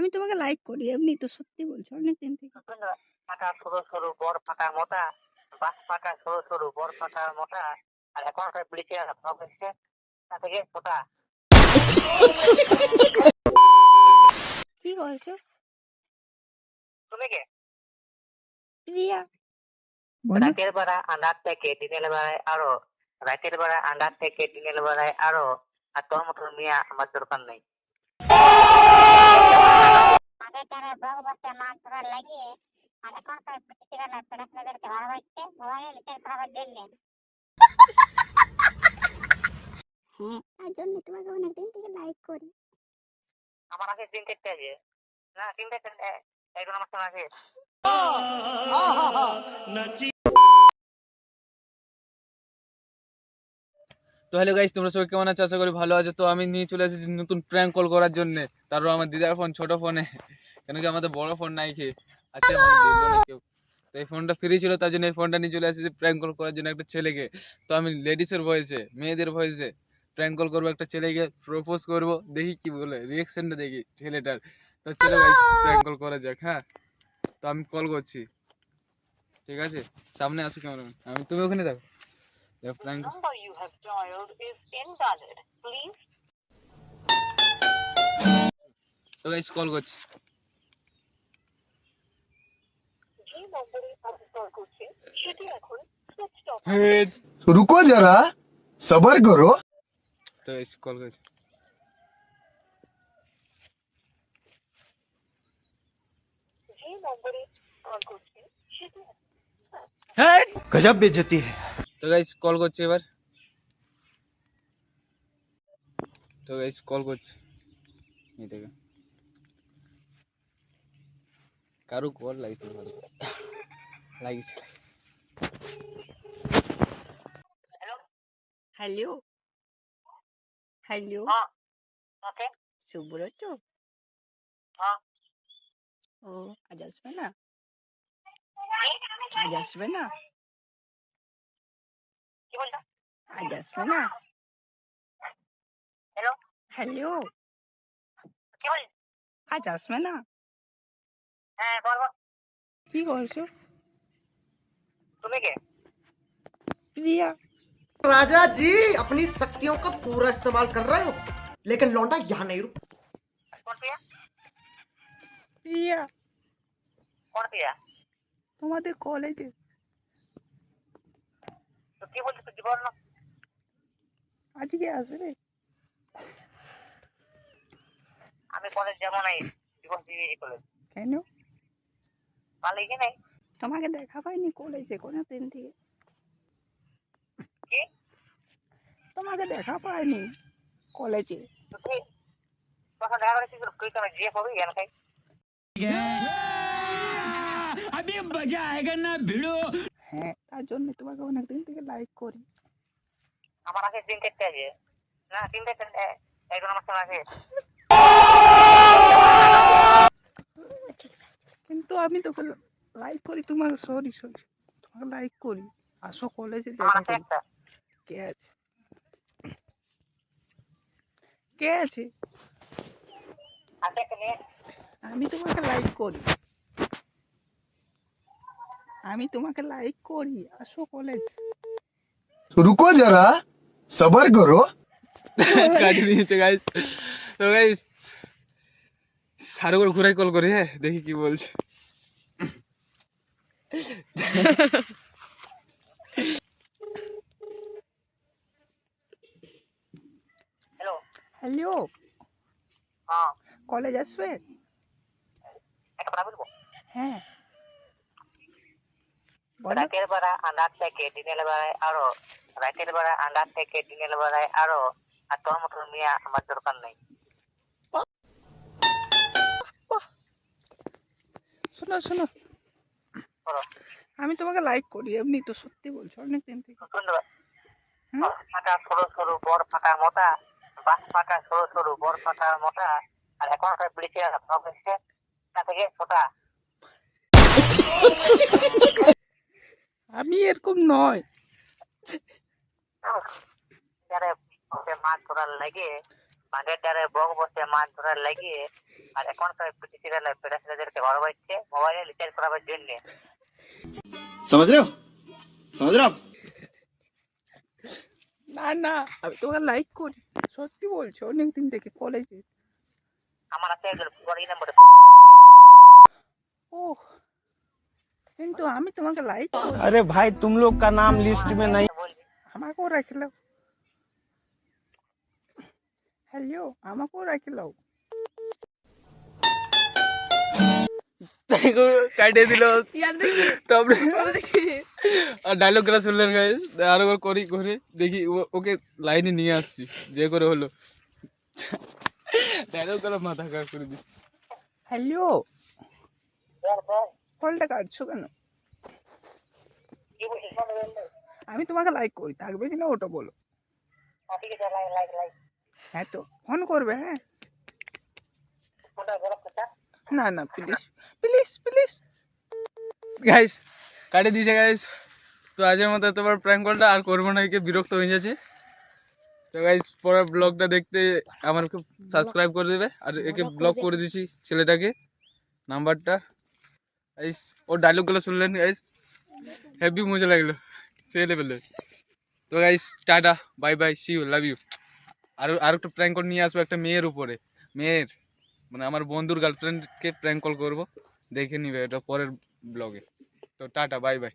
আমি তোমাকে লাইক করি এমনি তো সত্যি বলছো অনেক দিন থেকে ফাঁকা সরু সরু বড় ফাঁকা মোটা বাস ফাঁকা সরু সরু বড় ফাঁকা মোটা আর এখন একটা ব্রিজে সব হচ্ছে তা থেকে ছোটা কি করছ তুমি কে? প্রিয়া। রাতের বেলা আন্ডার থেকে দিনের বেলায় আরও রাতের বেলা আন্ডার থেকে দিনের বেলায় আরও আর তোর মতো মিয়া আমার দরকার নেই। হ্যাঁ তার জন্য তোমাকে অনেকদিন থেকে লাইক করি। আমার আগে দিন দেখতে আছে না দিন দেখতে আমার সঙ্গে আছে তো হ্যালো গাইস তোমরা সবাই কেমন আছো? আশা করি ভালো আছো। তো আমি নিয়ে চলে এসেছি নতুন প্র্যাঙ্ক কল করার জন্য। তারপর আমার দিদার ফোন ছোট ফোনে কেন কি আমাদের বড় ফোন নাই দিলো না কেউ। এই ফোনটা ফ্রি ছিল তার জন্য এই ফোনটা নিয়ে চলে এসেছি প্র্যাঙ্ক কল করার জন্য একটা ছেলেকে। তো আমি লেডিসের ভয়েসে মেয়েদের ভয়েসে প্র্যাঙ্ক কল করব একটা ছেলেকে প্রপোজ করব দেখি কি বলে রিয়েকশনটা দেখি ছেলেটার। তো গাইস প্র্যাঙ্ক কল করা যাক হ্যাঁ? তো আমি কল করছি। ঠিক আছে? সামনে আসো ক্যামেরাম্যান আমি তুমি ওখানে থাকো। প্র্যাঙ্ক তো গাইস কল করছি। সুইচ অফ रुको जरा सबर करो তো গাইস কল করছি যে নম্বরে কল করছেন সেটি गजब बेइज्जती है তো গাইস কল করছি এবার তো গাইস কল করছি এই দেখো কারো কল লাগছে ভালো লাগিছে হ্যালো হ্যালো হ্যাঁ ওকে সুব্রত হ্যাঁ। ও আজ আসবে না আজ আসবে না কি বলছো আজ আসবে না হ্যালো হ্যালো কি বল আজ আসবে না হ্যাঁ বল বল কি করছ তুমি কে প্রিয়া राजा जी अपनी शक्तियों का पूरा इस्तेमाल कर रहे हो लेकिन लौंडा यहाँ नहीं रुक কোন প্রিয়া প্রিয়া কোন প্রিয়া তোমাদের কলেজে তো কি বলছো তুই কি বল না আজকে আসবে আমি কলেজ যাবো নাই জীবন দিদি কলেজ কেন ভালো কি নাই তোমাকে দেখা পাইনি কলেজে কোনো দিন থেকে তোমাকে দেখা পাইনি কলেজে তো তো হ্যাঁ তার জন্য তোমাকে অনেক দিন থেকে লাইক করি। আমার আগে আছে। না আছে কিন্তু আমি তোকে লাইক করি তোমাকে সরি সরি তোমাকে লাইক করি। আসো কলেজে দেখা করি। একটা। কে আছে? কে আছে? আমি তোমাকে লাইক করি। আমি তোমাকে লাইক করি। আসো কলেজ রুকো যারা সবার করো কাটি দিয়েছে গাইস তো গাইস ঘুরাই কল করি হ্যাঁ? দেখি কি বলছে। হ্যালো। হ্যাঁ। কলেজ আসবে? হ্যাঁ। রাতের বেলা থেকে দিনের বেলায় আরও রাতের বেলা থেকে দিনের বেলায় আরও আর তোর মতো মিয়া আমার দরকার নেই। শোনো শোনো। আমি তোমাকে লাইক করি এমনি তো সত্যি বলছো অনেক দিন থেকে হুম? ফাঁকা সরু সরু বড় ফাঁকা মোটা। বাস পাকা সরু সরু বড় পাকা মোটা আর এখন একটা হচ্ছে তা থেকে ছোটা। আমি এরকম নয়। মাছ ধরার লাগে মাঠের বক বসে মাছ ধরার লাগে আর এখন সব পিটিসিরা ছেলেদেরকে ঘর মোবাইলে রিচার্জ করাবার জন্য। সমাজ না না আমি তোমাকে লাইক করি। সত্যি বলছি অনেকদিন থেকে কলেজে আমার হাতে একজন ফোন নাম্বার ও কিন্তু আমি তোমাকে লাইক করি अरे भाई तुम लोग का नाम लिस्ट में नहीं বলবি আমাকেও রাখে লাও হ্যালো আমাকেও রাখে লাও কাটিয়ে দিল। তারপরে আর ডায়লগগুলা শুনলেন গাইস আরও একবার করি করে। দেখি ও- ওকে লাইনে নিয়ে আসছি। যে করে হলো। ডায়লগগুলো মাথা খারাপ করে দিচ্ছি। হ্যালো কলটা কাটছো কেন? আমি তোমাকে লাইক করি। থাকবে কিনা ওটা বলো। হ্যাঁ তো ফোন করবে হ্যাঁ। না না প্লিজ প্লিজ প্লিজ গাইস কাটিয়ে দিয়েছে গাইস তো আজের মতো এতবার প্র্যাঙ্ক কলটা আর করব না, একে বিরক্ত হয়ে যাচ্ছে। তো গাইস পরের ব্লগটা দেখতে আমাকে সাবস্ক্রাইব করে দেবে। আর একে ব্লগ করে দিছি ছেলেটাকে, নাম্বারটা। গাইস ওর ডায়লগগুলো শুনলেন গাইস হেভি মজা লাগল, সেই লেভেলে তো guys tata bye bye see you love you আর আর একটা প্র্যাঙ্ক নিয়ে আসব একটা মেয়ের উপরে, মেয়ের। মানে আমার বন্ধুর গার্লফ্রেন্ডকে প্র্যাঙ্ক কল করব, দেখে নিবে এটা পরের ব্লগে তো টাটা বাই বাই